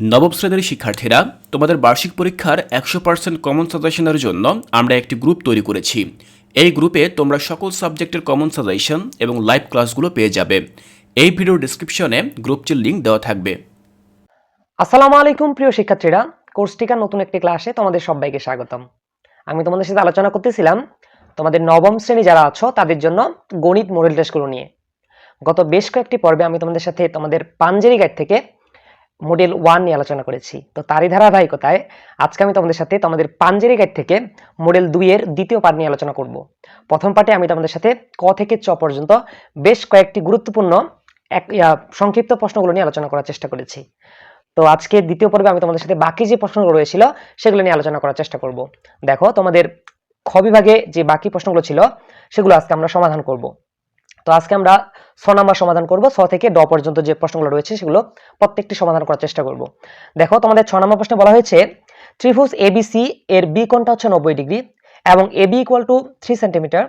নবম শ্রেণির শিক্ষার্থীরা, তোমাদের বার্ষিক পরীক্ষার একশো পার্সেন্ট কমন সাজেশনের জন্য আমরা একটি গ্রুপ তৈরি করেছি। এই গ্রুপে তোমরা সকল সাবজেক্টের কমন সাজেশন এবং লাইভ ক্লাসগুলো পেয়ে যাবে। এই ভিডিওর ডিসক্রিপশনে গ্রুপটির লিঙ্ক দেওয়া থাকবে। আসসালামু আলাইকুম, প্রিয় শিক্ষার্থীরা। কোর্স টিকার নতুন একটি ক্লাসে তোমাদের সবাইকে স্বাগতম। আমি তোমাদের সাথে আলোচনা করতেছিলাম তোমাদের নবম শ্রেণি যারা আছো, তাদের জন্য গণিত মডেল টেস্টগুলো নিয়ে। গত বেশ কয়েকটি পর্বে আমি তোমাদের সাথে তোমাদের পাঞ্জেরি গাইড থেকে মডেল ওয়ান নিয়ে আলোচনা করেছি। তো তারই ধারাবাহিকতায় আজকে আমি তোমাদের সাথে তোমাদের পাঞ্জেরি গাইড থেকে মডেল দুইয়ের দ্বিতীয় পার্ট নিয়ে আলোচনা করব। প্রথম পার্টে আমি তোমাদের সাথে ক থেকে চ পর্যন্ত বেশ কয়েকটি গুরুত্বপূর্ণ এক সংক্ষিপ্ত প্রশ্নগুলো নিয়ে আলোচনা করার চেষ্টা করেছি। তো আজকে দ্বিতীয় পর্বে আমি তোমাদের সাথে বাকি যে প্রশ্নগুলো রয়েছিল, সেগুলো নিয়ে আলোচনা করার চেষ্টা করব। দেখো, তোমাদের খ বিভাগে যে বাকি প্রশ্নগুলো ছিল, সেগুলো আজকে আমরা সমাধান করব। তো আজকে আমরা ছ নাম্বার সমাধান করব, ছ থেকে ড পর্যন্ত যে প্রশ্নগুলো রয়েছে সেগুলো প্রত্যেকটি সমাধান করার চেষ্টা করব। দেখো, তোমাদের ছ নম্বর প্রশ্নে বলা হয়েছে, ত্রিভুজ এবিসি এর বি কোণটা হচ্ছে নব্বই ডিগ্রি এবং AB equal to three centimetre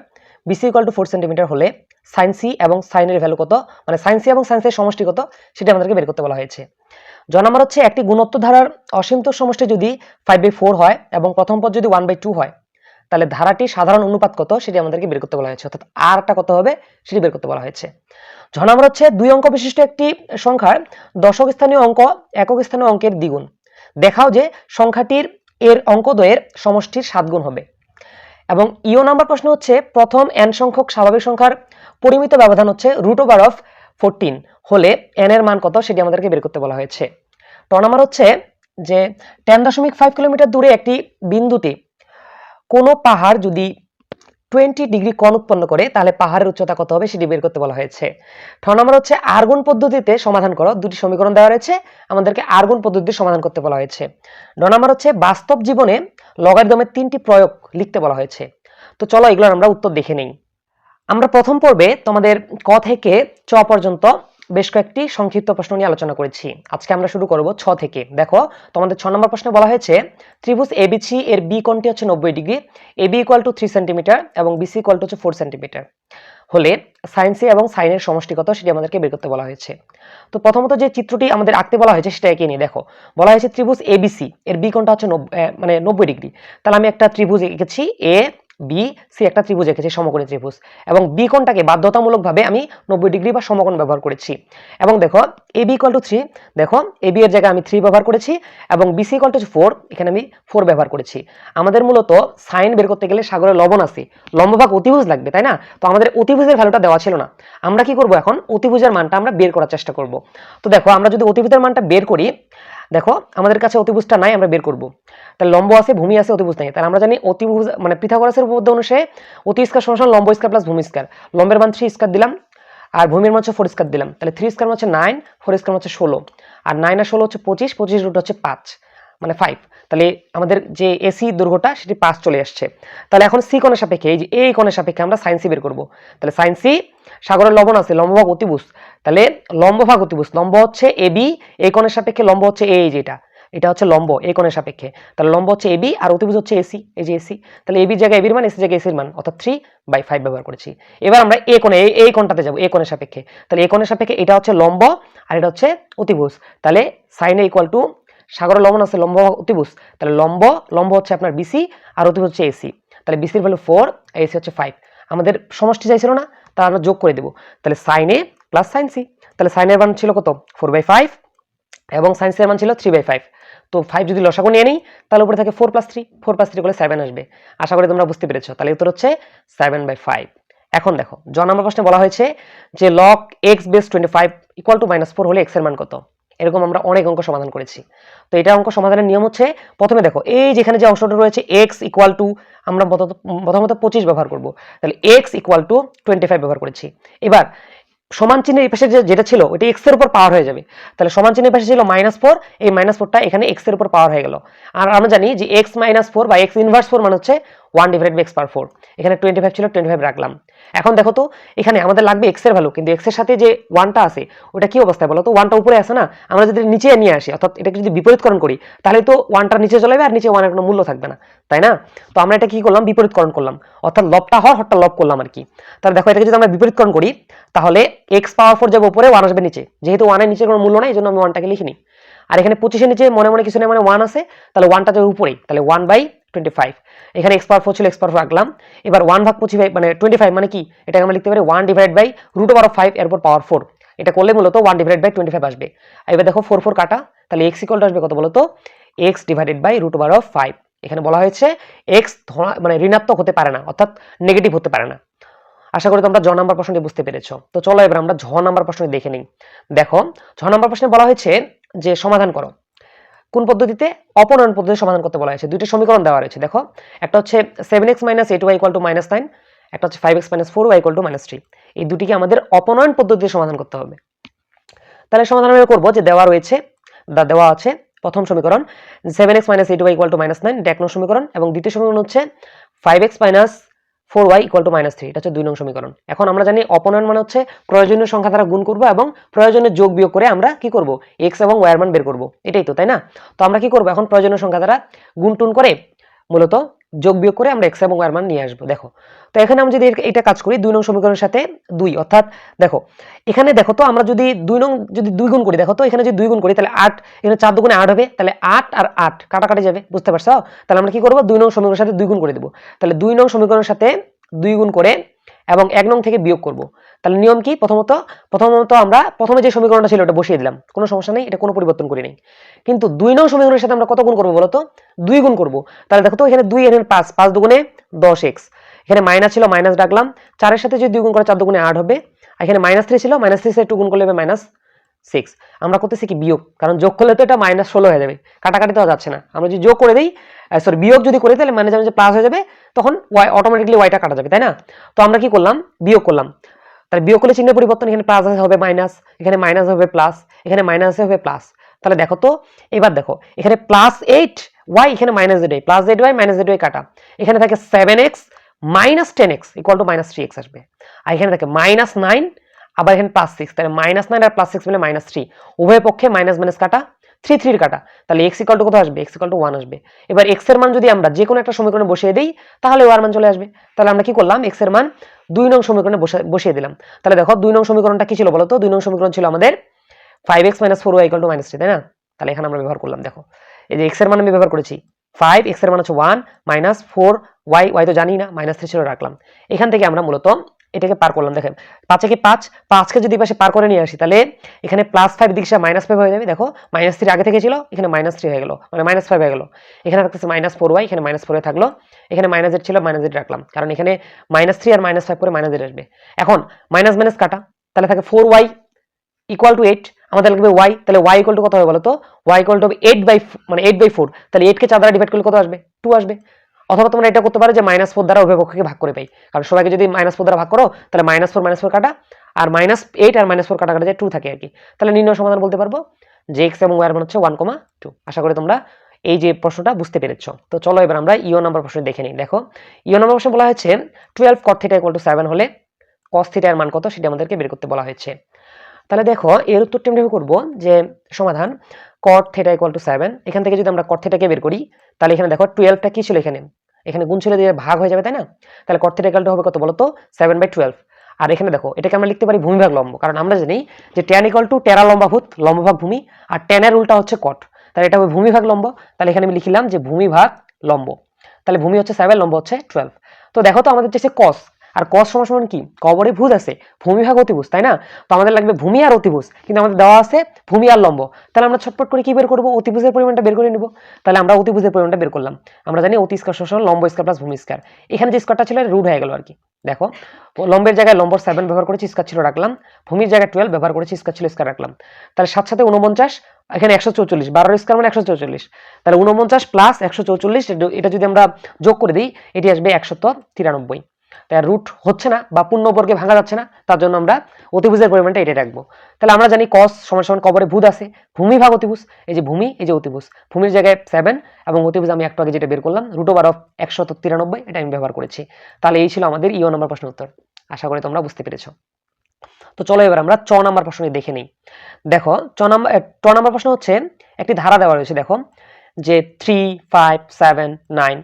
BC equal to four centimetre হলে সাইন সি এবং সাইনের ভ্যালু কত? মানে সাইন সি এবং সাইন্সের সমষ্টি কত? সেটা আমাদেরকে বের করতে বলা হয়েছে। জ নাম্বার হচ্ছে, একটি গুণত্ব ধারার অসীমত সমষ্টি যদি ফাইভ বাই ফোর হয় এবং প্রথম পদ যদি ওয়ান বাই টু হয় তাহলে ধারাটি সাধারণ অনুপাত কত সেটি আমাদেরকে বের করতে বলা হয়েছে। অর্থাৎ আরটা কত হবে সেটি বের করতে বলা হয়েছে। ঝ নাম্বার হচ্ছে দুই অঙ্ক বিশিষ্ট একটি সংখ্যার দশক স্থানীয় অঙ্ক একক স্থানীয় অঙ্কের দ্বিগুণ। দেখাও যে সংখ্যাটির এর অঙ্কদ্বয়ের সমষ্টির সাত গুণ হবে। এবং ইও নাম্বার প্রশ্ন হচ্ছে প্রথম এন সংখ্যক স্বাভাবিক সংখ্যার পরিমিত ব্যবধান হচ্ছে রুট ওভার অফ ফোরটিন হলে এন এর মান কত সেটি আমাদেরকে বের করতে বলা হয়েছে। ট নাম্বার হচ্ছে যে টেন দশমিক ফাইভ কিলোমিটার দূরে একটি বিন্দুতে কোনো পাহাড় যদি টোয়েন্টি ডিগ্রি কোণ উৎপন্ন করে, তাহলে পাহাড়ের উচ্চতা কত হবে সেটি বের করতে বলা হয়েছে। ঠ নম্বর হচ্ছে আর্গুন পদ্ধতিতে সমাধান করো। দুটি সমীকরণ দেওয়া রয়েছে, আমাদেরকে আর্গুন পদ্ধতিতে সমাধান করতে বলা হয়েছে। ড নম্বর হচ্ছে বাস্তব জীবনে লগারিদমের তিনটি প্রয়োগ লিখতে বলা হয়েছে। তো চলো এগুলোর আমরা উত্তর দেখে নেই। আমরা প্রথম পর্বে তোমাদের ক থেকে চ পর্যন্ত বেশ কয়েকটি সংক্ষিপ্ত প্রশ্ন নিয়ে আলোচনা করেছি। আজকে আমরা শুরু করব ছ থেকে। দেখো, তোমাদের ছ নম্বর প্রশ্নে বলা হয়েছে, ত্রিভুজ এবিসি এর বি কোণটি হচ্ছে নব্বই degree? AB equal to three centimetre এবং বিসি ইকুয়াল টু হচ্ছে ফোর সেন্টিমিটার হলে সাইন এবং সাইনের সমষ্টিগত সেটি আমাদেরকে বের করতে বলা হয়েছে। তো প্রথমত যে চিত্রটি আমাদের আঁকতে বলা হয়েছে সেটা এঁকে নিয়ে দেখো। বলা হয়েছে ত্রিভুজ এ এবিসি এর বি কোণটা হচ্ছে মানে নব্বই ডিগ্রি। তাহলে আমি একটা ত্রিভুজ এঁকেছি, এ বি সি একটা ত্রিভুজ এঁকেছি, সমকোণী ত্রিভুজ। এবং বি কোণটাকে বাধ্যতামূলকভাবে আমি নব্বই ডিগ্রি বা সমকোণ ব্যবহার করেছি। এবং দেখো A B equal to three দেখো এ বি এর জায়গায় আমি থ্রি ব্যবহার করেছি, এবং B C equal to four এখানে আমি ফোর ব্যবহার করেছি। আমাদের মূলত সাইন বের করতে গেলে সাগরে লবণ আছে। লম্বভাগ অতিভুজ লাগবে, তাই না? তো আমাদের অতিভুজের ভ্যালুটা দেওয়া ছিল না। আমরা কি করব এখন? অতিভুজের মানটা আমরা বের করার চেষ্টা করব। তো দেখো, আমরা যদি অতিভুজের মানটা বের করি দেখো, আমাদের কাছে অতিভুজটা নাই, আমরা বের করব। তাহলে লম্ব আছে, ভূমি আছে, অতিভুজ নাই। তাহলে আমরা জানি অতিভুজ মানে পিথাগোরাসের উপপাদ্য অনুসারে অতি স্কার সমান লম্ব স্কার প্লাস ভূমি স্কার। লম্বের মান থ্রি স্কার দিলাম, আর ভূমির মান হচ্ছে ফোর স্কার দিলাম। তাহলে থ্রি স্কার হচ্ছে নাইন ফোর স্কার হচ্ছে ষোলো। আর নাইন আর ষোলো হচ্ছে পঁচিশ পঁচিশ রুট হচ্ছে পাঁচ। মানে ফাইভ তাহলে আমাদের যে এসি দৈর্ঘ্যটা সেটি পাঁচ চলে আসছে। তাহলে এখন সি কোণের সাপেক্ষে, এই যে এই কোণের সাপেক্ষে আমরা সাইন সি বের করব। তাহলে সাইন সি সাগরের লবণ আছে, লম্বভাগ অতিভুজ। তাহলে লম্বভাগ অতিভুজ, লম্ব হচ্ছে এ বি এই কোণের সাপেক্ষে লম্ব হচ্ছে এ যেটা এটা। হচ্ছে লম্ব এই কোণের সাপেক্ষে। তাহলে লম্ব হচ্ছে এবি আর অতিভুজ হচ্ছে এসি এই যে এসি তাহলে এবির জায়গায় এবির মান এসি জায়গায় এসির মান, অর্থাৎ থ্রি বাই ফাইভ ব্যবহার করেছি। এবার আমরা এ কোণে এই কোণটাতে যাব এ কোণের সাপেক্ষে। তাহলে এই কোণের সাপেক্ষে এটা হচ্ছে লম্ব, আর এটা হচ্ছে অতিভুজ। তাহলে সাইনে ইকুয়াল টু সাগরের লবণ আছে লম্ব অতিভুজ, তাহলে লম্ব লম্ব হচ্ছে আপনার বিসি আর অতিভুজ হচ্ছে এসি তাহলে বিসির ভ্যালু ফোর এসি হচ্ছে ফাইভ আমাদের সমষ্টি চাইছিল না, তা আমরা যোগ করে দেবো। তাহলে সাইনে প্লাস সাইন সি তাহলে সাইনের মান ছিল কত? ফোর বাই ফাইভ এবং সাইন্সের মান ছিল থ্রি বাই ফাইভ তো ফাইভ যদি লসাগু নিয়ে নিই, তাহলে উপরে থাকে four plus three four plus three করলে সেভেন আসবে। আশা করি তোমরা বুঝতে পেরেছ। তাহলে উত্তর হচ্ছে সেভেন বাই ফাইভ এখন দেখো, জ নম্বর প্রশ্নে বলা হয়েছে যে log x base twenty five equal to minus four হলে এক্সের মান কত? এরকম আমরা অনেক অঙ্ক সমাধান করেছি। তো এটা অঙ্ক সমাধানের নিয়ম হচ্ছে, প্রথমে দেখো, এই যেখানে যে অংশটা রয়েছে এক্স ইকুয়াল টু আমরা প্রথমত পঁচিশ ব্যবহার করব। তাহলে x equal to twenty five ব্যবহার করেছি। এবার, সমান চিহ্নের এই পাশে যেটা ছিল ওটা এক্সের উপর পাওয়ার হয়ে যাবে। তাহলে সমান চিহ্নের পাশে ছিল মাইনাস ফোর এই মাইনাস ফোরটা এখানে এক্সের উপর পাওয়ার হয়ে গেল। আর আমরা জানি যে এক্স মাইনাস ফোর বা এক্স ইনভার্স ফোর মানে হচ্ছে one divide by x per four এখানে টোয়েন্টি ফাইভ ছিল টোয়েন্টি ফাইভ রাখলাম। এখন দেখো তো, এখানে আমাদের লাগবে এক্সের ভ্যালু কিন্তু এক্সের সাথে যে ওয়ানটা আছে, ওটা কি অবস্থায় বলো তো? ওয়ানটা উপরে আছে না? আমরা যদি নিচে নিয়ে আসি, অর্থাৎ এটাকে যদি বিপরীতকরণ করি, তাহলে তো ওয়ানটা নিচে চলে যাবে আর নিচে ওয়ানের কোনো মূল্য থাকবে না, তাই না? তো আমরা এটা কি করলাম? বিপরীতকরণ করলাম। অর্থাৎ লবটা হওয়ার হরটা লব করলাম আর কি। তাহলে দেখো, এটাকে যদি আমরা বিপরীতকরণ করি, তাহলে এক্স পাওয়ার ফোর যাবে উপরে ওয়ান আসবে নিচে। যেহেতু ওয়ানের নিচে কোনো মূল্য নাই, এই জন্য আমি ওয়ানটাকে লিখিনি। আর এখানে পঁচিশের নিচে মনে মনে কিছু নেই মানে ওয়ান আছে, তাহলে ওয়ানটা যাবে উপরেই। তাহলে ওয়ান বাই টোয়েন্টি ফাইভ এখানে এক্স পাওয়ার ফোর ছিল এক্স পাওয়ার ফোর রাখলাম এবার ওয়ান ভাগ পঁচিশ মানে টোয়েন্টি ফাইভ মানে কি? এটাকে আমরা লিখতে পারি one divide by root over five এরপর পাওয়ার ফোর এটা করলে মূলত one divide by twenty five আসবে এবার দেখো ফোর ফোর কাটা। তাহলে এক্স ইকলটা আসবে কত বলতো? X divided by root over of five এখানে বলা হয়েছে এক্স মানে ঋণাত্মক হতে পারে না, অর্থাৎ নেগেটিভ হতে পারে না। আশা করি তোমরা জ নাম্বার প্রশ্নটি বুঝতে পেরেছ। তো চলো এবার আমরা ঝ নাম্বার প্রশ্নটি দেখে নিই। দেখো ছ নাম্বার প্রশ্নে বলা হয়েছে যে সমাধান করো। কোন পদ্ধতিতে? অপনয়ন পদ্ধতিতে সমাধান করতে বলা হয়েছে। দুইটা সমীকরণ দেওয়া রয়েছে। দেখো, একটা হচ্ছে seven x minus eight y to minus nine একটা হচ্ছে five x minus four y to minus three এই দুটিকে আমাদের অপনয়ন পদ্ধতিতে সমাধান করতে হবে। তাহলে সমাধান আমরা করব যে দেওয়া রয়েছে, দা দেওয়া আছে প্রথম সমীকরণ seven x minus eight y to minus nine এক সমীকরণ, এবং দ্বিতীয় সমীকরণ হচ্ছে five x minus four y equal to minus three এটা হচ্ছে দুই নং সমীকরণ। এখন আমরা জানি অপনয়ন মানে হচ্ছে প্রয়োজনীয় সংখ্যা দ্বারা গুণ করব এবং প্রয়োজনীয় যোগ বিয়োগ করে আমরা কি করব? এক্স এবং ওয়ার মান বের করব। এটাই তো, তাই না? তো আমরা কি করব? এখন প্রয়োজনীয় সংখ্যা দ্বারা গুণ টুন করে মূলত যোগ বিয়োগ করে আমরা এক্স এবং ওয়ার মান নিয়ে আসব, দেখো। তো এখানে আমরা যদি এটা কাজ করি দুই নং সমীকরণের সাথে দুই, অর্থাৎ দেখো, এখানে দেখো তো আমরা যদি দুই নং, যদি দুই গুণ করি, দেখো তো এখানে যদি দুই গুণ করি, তাহলে আট, এখানে চার দুগুণে আট হবে, তাহলে আট আর আট, কাটাকাটি যাবে, বুঝতে পারছ? তাহলে আমরা কি করব? দুই নং সমীকরণের সাথে দুই গুণ করে দেবো। তাহলে দুই নং সমীকরণের সাথে দুই গুণ করে এবং এক নং থেকে বিয়োগ করব। তাহলে নিয়ম কি? প্রথমত প্রথমত আমরা প্রথমে যে সমীকরণটা ছিল ওটা বসিয়ে দিলাম। কোনো সমস্যা নেই, এটা কোনো পরিবর্তন করি নাই। কিন্তু দুই নং সমীকরণের সাথে আমরা কত গুণ করব বলতো? দুই গুণ করব। তাহলে দেখো তো, এখানে দুই, এখানে পাঁচ পাঁচ দুগুণে দশ এক্স। এখানে মাইনাস ছিল মাইনাস ডাকলাম চারের সাথে যদি দুই গুণ করে চার দুগুণে আট হবে, আর এখানে মাইনাস থ্রি ছিল মাইনাস থ্রি সাথে টু গুণ করলে হবে মাইনাস সিক্স আমরা করতেছি কি? বিয়োগ। কারণ যোগ করলে তো এটা মাইনাস ষোলো হয়ে যাবে। কাটাকাটি তো যাচ্ছে না। আমরা যদি যোগ করে দিই সরি বিয়োগ যদি করি, তাহলে মানে যে প্লাস হয়ে যাবে তখন ওয়াই অটোমেটিকলি ওয়াইটা কাটা যাবে, তাই না? তো আমরা কি করলাম? বিয়োগ করলাম। তাহলে বিয়োগ করলে চিহ্নের পরিবর্তন এখানে প্লাস হবে মাইনাস এখানে মাইনাস হবে প্লাস এখানে মাইনাস হবে প্লাস তাহলে দেখো তো, এবার দেখো, এখানে প্লাস এইট ওয়াই এখানে minus z y plus z y minus z y কাটা। এখানে থাকে seven x minus ten x equal to minus three x আসবে। আর এখানে থাকে মাইনাস নাইন আবার এখানে প্লাস সিক্স তাহলে মাইনাস নাইন আর প্লাস সিক্স মিলে মাইনাস থ্রি উভয় পক্ষে মাইনাস মাইনাস কাটা থ্রি থ্রির কাটা। তাহলে এক্স ইকাল টু কত আসবে? এক্স ইকাল টু ওয়ান আসবে। এবার এক্সের মান যদি আমরা যে কোনো একটা সমীকরণে বসিয়ে দিই, তাহলে ওয়ার মান চলে আসবে। তাহলে আমরা কি করলাম? এক্সের মান দুই নং সমীকরণে বসে- বসিয়ে দিলাম। তাহলে দেখো, দুই নং সমীকরণটা কি ছিল বলতো দুই নং সমীকরণ ছিল আমাদের five x minus four y equal to minus three তাই না? তাহলে এখানে আমরা ব্যবহার করলাম, দেখো। এই যে এক্সের মান আমি ব্যবহার করেছি। ফাইভ এক্সের মান হচ্ছে one minus four y y তো জানি না মাইনাস থ্রি ছিল, রাখলাম। এখান থেকে আমরা মূলত এটাকে পার করলাম, দেখেন। পাঁচে কি পাঁচ, পাঁচকে যদি পাশে পার করে নিয়ে আসি, তাহলে এখানে প্লাস ফাইভ দিকে মাইনাস ফাইভ হয়ে যাবে। দেখো মাইনাস থ্রি আগে থেকে ছিল, এখানে মাইনাস থ্রি হয়ে গেল মানে মাইনাস ফাইভ হয়ে গেল। এখানে থাকতেছে মাইনাস ফোর ওয়াই এখানে মাইনাস ফোরে থাকল। এখানে মাইনাস এইট ছিল মাইনাস এইট রাখলাম। কারণ এখানে মাইনাস থ্রি আর মাইনাস ফাইভ করে মাইনাস এইট আসবে। এখন মাইনাস মাইনাস কাটা, তাহলে থাকে four y equal to eight আমাদের লাগবে ওয়াই তাহলে ওয়াই ইকুয়াল টু কত হবে বলো তো ওয়াই ইকুয়াল টু হবে এইট বাই মানে এইট বাই ফোর তাহলে এইটকে চার দ্বারা ডিভাইড করলে কত আসবে? টু আসবে। অথবা তোমরা এটা করতে পারো যে মাইনাস ফোর দ্বারা পক্ষকে ভাগ করে পাই কারণ সবাইকে যদি মাইনাস ফোর দ্বারা ভাগ করো, তাহলে মাইনাস ফোর মাইনাস ফোর কাটা, আর মাইনাস এইট আর মাইনাস ফোর কাটা কাটা যায় টু থাকে আর কি। তাহলে নির্ণয় সমাধান বলতে পারব, যে এক্স এবং ওয়ার মান হচ্ছে ওয়ান কমা টু আশা করি তোমরা এই যে প্রশ্নটা বুঝতে পেরেছ। তো চলো এবার আমরা ইও নাম্বার প্রশ্ন দেখে নিই। দেখো ইও নাম্বার প্রশ্ন বলা হয়েছে twelve cot theta equal to seven হলে কস থিটার মান কত সেটা আমাদেরকে বের করতে বলা হয়েছে। তাহলে দেখো, এর উত্তরটি আমরা এভাবে করব যে সমাধান cot theta equal to seven এখান থেকে যদি আমরা কট থিটাকে বের করি, তাহলে এখানে দেখো টুয়েলভটা কি ছিল এখানে? এখানে গুণ ছিল দিয়ে ভাগ হয়ে যাবে, তাই না? তাহলে কর্থের একালটা হবে কত বলতো? সেভেন বাই টুয়েলভ আর এখানে দেখো, এটাকে আমরা লিখতে পারি ভূমিভাগ লম্ব। কারণ আমরা জানি যে ট্যান ইকাল টু টেরা লম্বাভূত, লম্বভাগ ভূমি, আর ট্যানের উল্টা হচ্ছে কট তাহলে এটা হবে ভূমিভাগ লম্ব। তাহলে এখানে আমি লিখিলাম যে ভূমিভাগ লম্ব। তাহলে ভূমি হচ্ছে সেভেন লম্ব হচ্ছে টুয়েলভ তো দেখো তো আমাদের যে কস আর কস সমান সমান কি? কবরে ভূত আছে ভূমিভাগ অতিভুজ, তাই না? তো আমাদের লাগবে ভূমি আর অতিভুজ, কিন্তু আমাদের দেওয়া আছে ভূমি আর লম্ব। তাহলে আমরা ছটপট করে কি বের করব? অতিভুজের পরিমাণটা বের করে নিব। তাহলে আমরা অতিভুজের পরিমাণটা বের করলাম। আমরা জানি অতি স্কোয়ার সমান লম্ব স্কোয়ার প্লাস ভূমি স্কোয়ার। এখানে যে স্কোয়ারটা ছিল রুট হয়ে গেল আর কি। দেখো লম্বের জায়গায় লম্ব সেভেন ব্যবহার করেছি, স্কোয়ার ছিল রাখলাম। ভূমির জায়গায় টুয়েলভ ব্যবহার করেছি, স্কোয়ার ছিল স্কোয়ার রাখলাম। তাহলে সাত সাথে উনপঞ্চাশ এখানে একশো চৌচল্লিশ, বারোর স্কোয়ার মানে একশো চৌচল্লিশ। তাহলে উনপঞ্চাশ প্লাস একশো চৌচল্লিশ, এটা যদি আমরা যোগ করে দিই, এটি আসবে একশত তিরানব্বই। রুট হচ্ছে না বা পূর্ণবর্গে ভাঙা যাচ্ছে না, তার জন্য আমরা অতিভুজের পরিমাণটা এটা রাখব। তাহলে আমরা জানি কস সমান সমান কবরে ভূত আছে ভূমি ভাগ অতিভুজ, এই যে ভূমি, এই যে অতিভুজ। ভূমির জায়গায় সেভেন এবং অতিভুজ আমি একটু আগে যেটা বের করলাম রুট ওভার অফ একশত তিরানব্বই, এটা আমি ব্যবহার করেছি। তাহলে এই ছিল আমাদের ইও নম্বর প্রশ্নের উত্তর। আশা করি তোমরা বুঝতে পেরেছ। তো চলো এবার আমরা চ নাম্বার প্রশ্নটি দেখে নিই। দেখো, চ নাম্বার ট নাম্বার প্রশ্ন হচ্ছে, একটি ধারা দেওয়া রয়েছে, দেখো, যে থ্রি ফাইভ সেভেন নাইন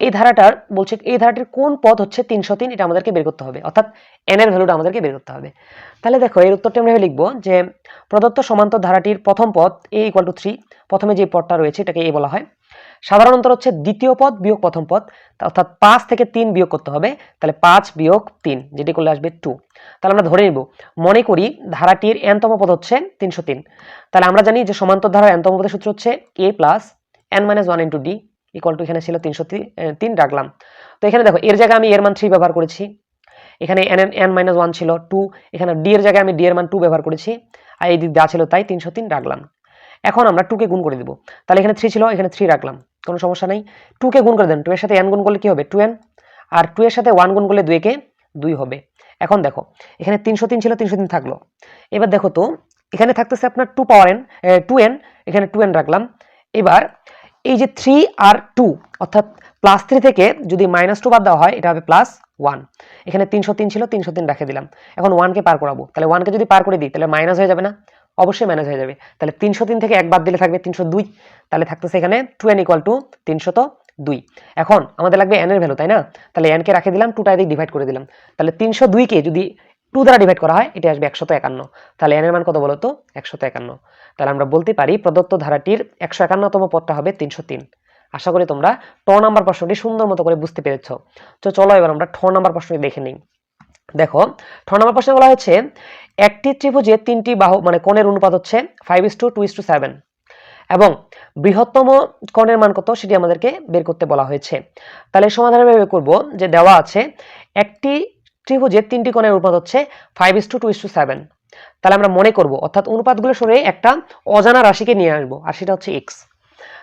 এই ধারাটার, বলছে এই ধারাটির কোন পদ হচ্ছে তিনশো তিন, এটা আমাদেরকে বের করতে হবে। অর্থাৎ এন এর ভ্যালুটা আমাদেরকে বের করতে হবে। তাহলে দেখো, এর উত্তরটা আমরা লিখব যে, প্রদত্ত সমান্তর ধারাটির প্রথম পদ এ ইকুয়াল টু থ্রি প্রথমে যে পদটা রয়েছে এটাকে এ বলা হয়। সাধারণ অন্তর হচ্ছে দ্বিতীয় পদ বিয়োগ প্রথম পদ অর্থাৎ পাঁচ থেকে তিন বিয়োগ করতে হবে, তাহলে পাঁচ বিয়োগ তিন, যেটি করলে আসবে টু তাহলে আমরা ধরে নিব, মনে করি ধারাটির এনতম পদ হচ্ছে তিনশো তিন। তাহলে আমরা জানি যে সমান্তর ধারার এনতম পদের সূত্র হচ্ছে a plus n minus one into d equal to এখানে ছিল তিনশো তিন রাখলাম। তো এখানে দেখো, এর জায়গায় আমি এর মান থ্রি ব্যবহার করেছি। এখানে n n n minus one ছিল টু এখানে ডি এর জায়গায় আমি ডি এর মান টু ব্যবহার করেছি। আর এই দিক দেওয়া ছিল তাই তিনশো তিন রাখলাম। এখন আমরা টুকে গুণ করে দিব। তাহলে এখানে থ্রি ছিল, এখানে থ্রি রাখলাম। কোনো সমস্যা নেই। টুকে গুণ করে দেন। টু এর সাথে এন গুণ করলে কি হবে? টু এন আর টু এর সাথে ওয়ান গুণ করলে দুইকে দুই হবে। এখন দেখো, এখানে তিনশো তিন ছিল, তিনশো তিন থাকল। এবার দেখো তো, এখানে থাকতেছে আপনার two power n two n এখানে টু এন রাখলাম। এবার এই যে থ্রি আর টু অর্থাৎ প্লাস থ্রি থেকে যদি মাইনাস টু বাদ দেওয়া হয়, এটা হবে প্লাস ওয়ান এখানে তিনশো তিন ছিল, তিনশো তিন রেখে দিলাম। এখন ওয়ানকে পার করাবো। তাহলে ওয়ানকে যদি পার করে দিই, তাহলে মাইনাস হয়ে যাবে না? অবশ্যই ম্যানেজ হয়ে যাবে। তাহলে তিনশো তিন থেকে এক বাদ দিলে থাকবে তিনশো দুই। তাহলে থাকতেছে এখানে টু এন ইকুয়াল টু তিনশত দুই। এখন আমাদের লাগবে এন এর ভ্যালু তাই না? তাহলে এনকে রাখে দিলাম টুটা এদিক ডিভাইড করে দিলাম। তাহলে তিনশো দুইকে যদি টু দ্বারা ডিভাইড করা হয়, এটা আসবে একশত একান্ন। তাহলে এনের মান কত বলো তো একশত একান্ন। তাহলে আমরা বলতে পারি প্রদত্ত ধারাটির একশো একান্নতম পদটা হবে তিনশো তিন। আশা করি তোমরা ট নাম্বার প্রশ্নটি সুন্দর মতো করে বুঝতে পেরেছ। তো চলো এবার আমরা ঠ নাম্বার প্রশ্নটি দেখে নিই। দেখো, ঠ নাম্বার প্রশ্নে বলা হয়েছে, একটি ত্রিভুজে তিনটি বাহু মানে কোণের অনুপাত হচ্ছে five is to two is to seven এবং বৃহত্তম কোণের মান কত সেটি আমাদেরকে বের করতে বলা হয়েছে। তাহলে সমাধান ভেবে করব যে দেওয়া আছে, একটি ত্রিভুজের তিনটি কোণের অনুপাত হচ্ছে five is to two is to seven তাহলে আমরা মনে করব, অর্থাৎ অনুপাতগুলো সরে একটা অজানা রাশিকে নিয়ে আসব, আর সেটা হচ্ছে এক্স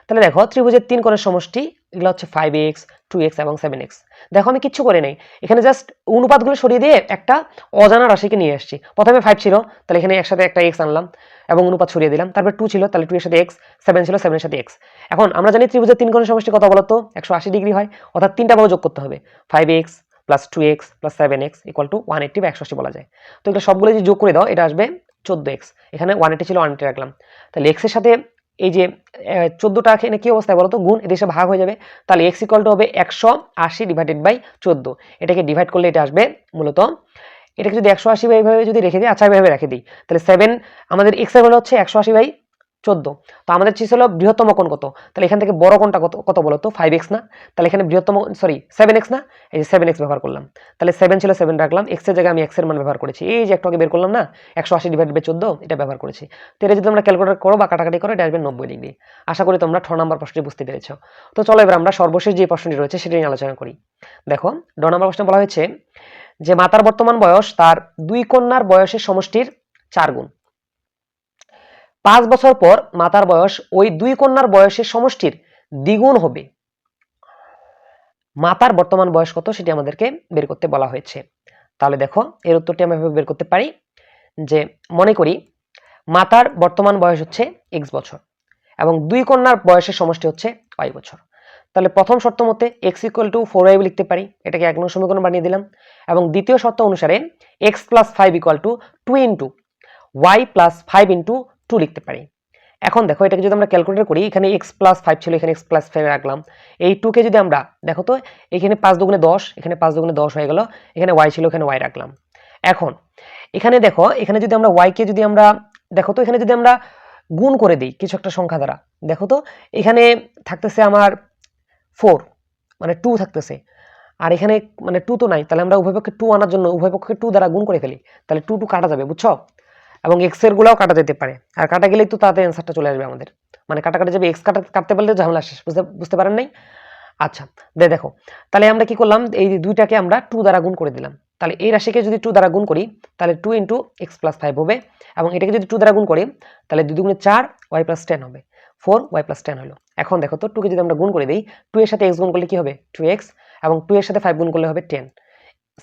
তাহলে দেখো, ত্রিভুজের তিন কোণের সমষ্টি, এগুলো হচ্ছে ফাইভ এক্স টু এক্স এবং সেভেন এক্স দেখো, আমি কিচ্ছু করে নেই। এখানে জাস্ট অনুপাতগুলো সরিয়ে দিয়ে একটা অজানা রাশিকে নিয়ে আসছি। প্রথমে ফাইভ ছিল, তাহলে এখানে একসাথে একটা এক্স আনলাম এবং অনুপাত সরিয়ে দিলাম। তারপর টু ছিল, তাহলে টু এর সাথে এক্স সেভেন ছিল সেভেনের সাথে এক্স এখন আমরা জানি ত্রিভুজের তিন কোণের সমষ্টি কত বলতো? একশো আশি ডিগ্রি হয়। অর্থাৎ তিনটা বড় যোগ করতে হবে। Five x plus two x plus seven x equal to one eighty বা একশো আশি বলা যায়। তো এগুলো সবগুলো যদি যোগ করে দাও, এটা আসবে চোদ্দ এক্স এখানে ওয়ান এইট্টি ছিল ওয়ান এইট্টি রাখলাম। তাহলে এক্সের সাথে এই যে চোদ্দোটা এখানে কি অবস্থায় বলো তো গুণ এদেশে ভাগ হয়ে যাবে। তাহলে এক্স ইকুয়াল টু হবে একশো আশি ডিভাইডেড বাই চোদ্দ। এটাকে ডিভাইড করলে এটা আসবে মূলত, এটাকে যদি একশো আশি বাই এইভাবে যদি রেখে দিই আচ্ছা এইভাবে রেখে দিই। তাহলে সেভেন আমাদের এক্সের ভ্যালু হচ্ছে একশো আশি বাই চোদ্দ। তো আমাদের হলো বৃহত্তম কোণ কত? তাহলে এখান থেকে বড় কোণটা কত কত বলো তো? ফাইভ এক্স না? তাহলে এখানে বৃহত্তম সরি সেভেন এক্স না? এই যে সেভেন এক্স ব্যবহার করলাম। তাহলে সেভেন ছিল সেভেন রাখলাম। এক্সের জায়গায় আমি এক্সের মান ব্যবহার করেছি। এই যে একটু আগে বের করলাম না? একশো আশি ডিভাইড বাই চোদ্দ, এটা ব্যবহার করেছি। তো এটা যদি আমরা ক্যালকুলেট করো বা কাটাকাটি করো, এটা আসবে নব্বই ডিগ্রি আশা করি তোমরা ছ নম্বর প্রশ্নটি বুঝতে পেরেছ। তো চলো এবার আমরা সর্বশেষ যে প্রশ্নটি রয়েছে, সেটা নিয়ে আলোচনা করি। দেখো ড নম্বর প্রশ্নে বলা হয়েছে যে মাতার বর্তমান বয়স তার দুই কন্যার বয়সের সমষ্টির চার গুণ। পাঁচ বছর পর মাতার বয়স ওই দুই কন্যার বয়সের সমষ্টির দ্বিগুণ হবে। মাতার বর্তমান বয়স কত সেটি আমাদেরকে বের করতে বলা হয়েছে। তাহলে দেখো, এর উত্তরটি এভাবে বের করতে পারি যে, মনে করি মাতার বর্তমান বয়স হচ্ছে এক্স বছর এবং দুই কন্যার বয়সের সমষ্টি হচ্ছে ওয়াই বছর। তাহলে প্রথম শর্ত মতে x equal to four y লিখতে পারি, এটাকে এক নম্বর সমীকরণ বানিয়ে দিলাম এবং দ্বিতীয় শর্ত অনুসারে x plus five equal to two into y plus five into two লিখতে পারি। এখন দেখো, এটাকে যদি আমরা ক্যালকুলেট করি, এখানে এক্স প্লাস ফাইভ ছিল, এখানে এক্স প্লাস ফাইভ রাখলাম। এই টুকে যদি আমরা, দেখো তো, এখানে পাঁচ দুগুণে দশ, এখানে পাঁচ দুগুণে দশ হয়ে গেল, এখানে ওয়াই ছিল, এখানে ওয়াই রাখলাম। এখন, এখানে দেখো, এখানে যদি আমরা ওয়াইকে যদি আমরা, দেখো তো, এখানে যদি আমরা গুণ করে দিই, কিছু একটা সংখ্যা দ্বারা, দেখো তো, এখানে থাকতেছে আমার ফোর মানে টু থাকতেছে। আর এখানে মানে টু তো নাই, তাহলে আমরা উভয় পক্ষে টু আনার জন্য, উভয় পক্ষে টু দ্বারা গুণ করে ফেলি, তাহলে টু টু কাটা যাবে, বুঝছ? এবং এক্সের গুলাও কাটা যেতে পারে। আর কাটা গেলেই তো তাতে অ্যান্সারটা চলে আসবে আমাদের। মানে কাটাকাটি যাবে এক্স কাটা, কাটতে পারলে ঝামেলা শেষ, বুঝতে বুঝতে পারেন নাই? আচ্ছা দে দেখো, তাহলে আমরা কি করলাম? এই দুইটাকে আমরা টু দ্বারা গুণ করে দিলাম। তাহলে এই রাশিকে যদি টু দ্বারা গুণ করি, তাহলে two into x plus five হবে। এবং এটাকে যদি টু দ্বারা গুণ করি, তাহলে দুই দুগুণে চার ওয়াই প্লাস টেন হবে। ফোর ওয়াই প্লাস টেন হলো। এখন দেখো তো টুকে যদি আমরা গুণ করে দিই টু এর সাথে এক্স গুণ করলে কি হবে? টু এক্স এবং টু এর সাথে ফাইভ গুণ করলে হবে টেন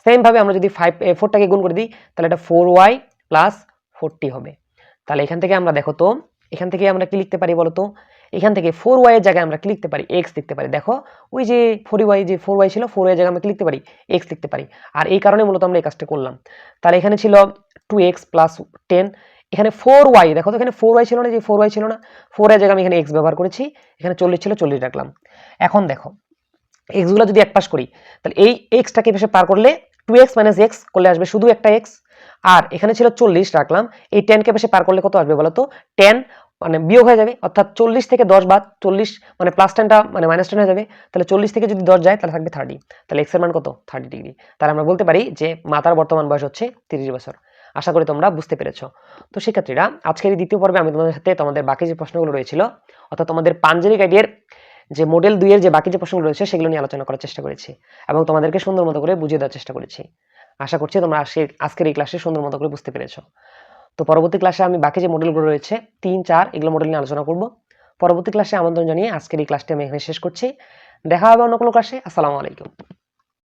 সেমভাবে আমরা যদি ফাইভ ফোরটাকে গুণ করে দিই, তাহলে এটা ফোর ওয়াই প্লাস ফোরটি হবে। তাহলে এখান থেকে আমরা দেখো তো, এখান থেকে আমরা কি লিখতে পারি বলো তো এখান থেকে ফোর ওয়াই এর জায়গায় আমরা কি লিখতে পারি? এক্স লিখতে পারি। দেখো, ওই যে ফোর ওয়াই যে ফোর ওয়াই ছিল ফোর ওয়াই জায়গায় আমরা কি লিখতে পারি? এক্স লিখতে পারি। আর এই কারণে মূলত আমরা এই কাজটা করলাম। তাহলে এখানে ছিল টু এক্স প্লাস টেন এখানে ফোর ওয়াই দেখো তো এখানে ফোর ওয়াই ছিল না যে ফোর ওয়াই ছিল না? ফোর ওয়াই জায়গায় আমি এখানে এক্স ব্যবহার করেছি। এখানে চল্লিশ ছিল, চল্লিশ রাখলাম। এখন দেখো এক্সগুলো যদি এক পাশ করি, তাহলে এই এক্সটাকে পাশে পার করলে টু এক্স মাইনাস এক্স করলে আসবে শুধু একটা এক্স আর এখানে ছিল চল্লিশ, রাখলাম। এই টেনকে পাশে পার করলে কত আসবে বলো তো টেন মানে বিয়োগ হয়ে যাবে, অর্থাৎ চল্লিশ থেকে দশ বাদ চল্লিশ মানে প্লাস টেনটা মানে মাইনাস টেন হয়ে যাবে। তাহলে চল্লিশ থেকে যদি দশ যায়, তাহলে থাকবে থার্টি তাহলে এক্সের মান কত? থার্টি ডিগ্রি তাহলে আমরা বলতে পারি যে মাতার বর্তমান বয়স হচ্ছে তিরিশ বছর। আশা করি তোমরা বুঝতে পেরেছ। তো শিক্ষার্থীরা আজকের এই দ্বিতীয় পর্বে আমি তোমাদের সাথে তোমাদের বাকি যে প্রশ্নগুলো রয়েছিল, অর্থাৎ তোমাদের পাঞ্জেরি গাইডের যে মডেল দুইয়ের যে বাকি যে প্রশ্নগুলো রয়েছে, সেগুলো নিয়ে আলোচনা করার চেষ্টা করেছি এবং তোমাদেরকে সুন্দর মতো করে বুঝিয়ে দেওয়ার চেষ্টা করেছি। আশা করছি তোমরা আজকে, আজকের এই ক্লাসে সুন্দর মতো করে বুঝতে পেরেছ। তো পরবর্তী ক্লাসে আমি বাকি যে মডেলগুলো রয়েছে, তিন, চার, এগুলো মডেল নিয়ে আলোচনা করব। পরবর্তী ক্লাসে আমন্ত্রণ জানিয়ে আজকের এই ক্লাসটি আমি এখানে শেষ করছি। দেখা হবে অন্য কোনো ক্লাসে আসসালামু আলাইকুম।